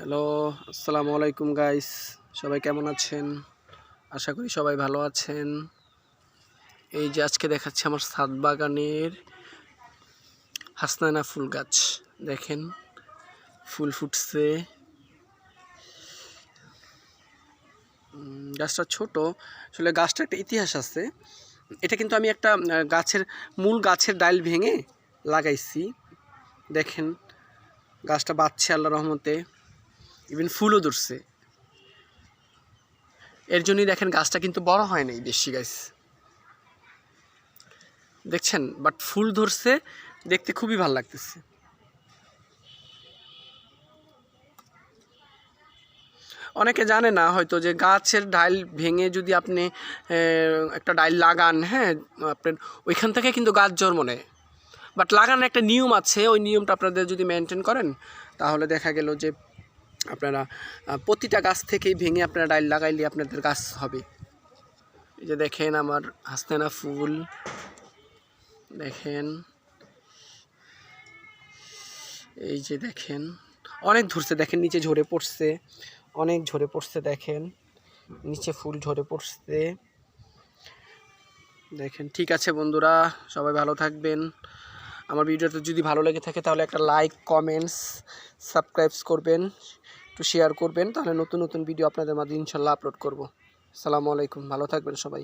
Hello, আসসালামু আলাইকুম guys সবাই কেমন আছেন? আশা করি সবাই ভালো আছেন। এই যে আজকে দেখাচ্ছি আমার ছাদ বাগানের হাসনানা ফুল গাছ। দেখেন, ফুল ফুটছে। গাছটা ছোট। আসলে গাছটা একটা ইতিহাস আছে। এটা কিন্তু আমি একটা গাছের, মূল গাছের ডাইল ভেঙে লাগাইছি। দেখেন, গাছটা বাঁচছে আল্লাহ রহমতে। ইভেন ফুলও ধরছে। এর জন্যই দেখেন গাছটা কিন্তু বড় হয় নাই বেশি গাছ দেখছেন? বাট ফুল ধরছে, দেখতে খুবই ভালো লাগতেছে। অনেকে জানে না হয়তো যে গাছের ডাইল ভেঙে যদি আপনি একটা ডাইল লাগান হ্যাঁ আপনার ওইখান থেকে কিন্তু গাছ জন্ম নেয়। বাট লাগানোর একটা নিয়ম আছে, ওই নিয়মটা আপনাদের যদি মেনটেন করেন, তাহলে দেখা গেল যে আপনারা প্রতিটা গাছ থেকেই ভেঙে আপনারা ডাইল লাগাইলে আপনাদের গাছ হবে। এই যে দেখেন আমার হাসনানা ফুল। দেখেন। এই যে দেখেন। অনেক ধরছে, দেখেন নিচে ঝরে পড়ছে। অনেক ঝরে পড়ছে, দেখেন। নিচে ফুল ঝরে পড়ছে। দেখেন, ঠিক আছে বন্ধুরা, সবাই ভালো থাকবেন। আমার ভিডিওটা যদি ভালো লেগে থাকে তাহলে একটা লাইক কমেন্টস সাবস্ক্রাইব করবেন। একটু শেয়ার করবেন, তাহলে নতুন নতুন ভিডিও আপনাদের মাঝে ইনশাল্লাহ আপলোড করব। আসসালামু আলাইকুম, ভালো থাকবেন সবাই।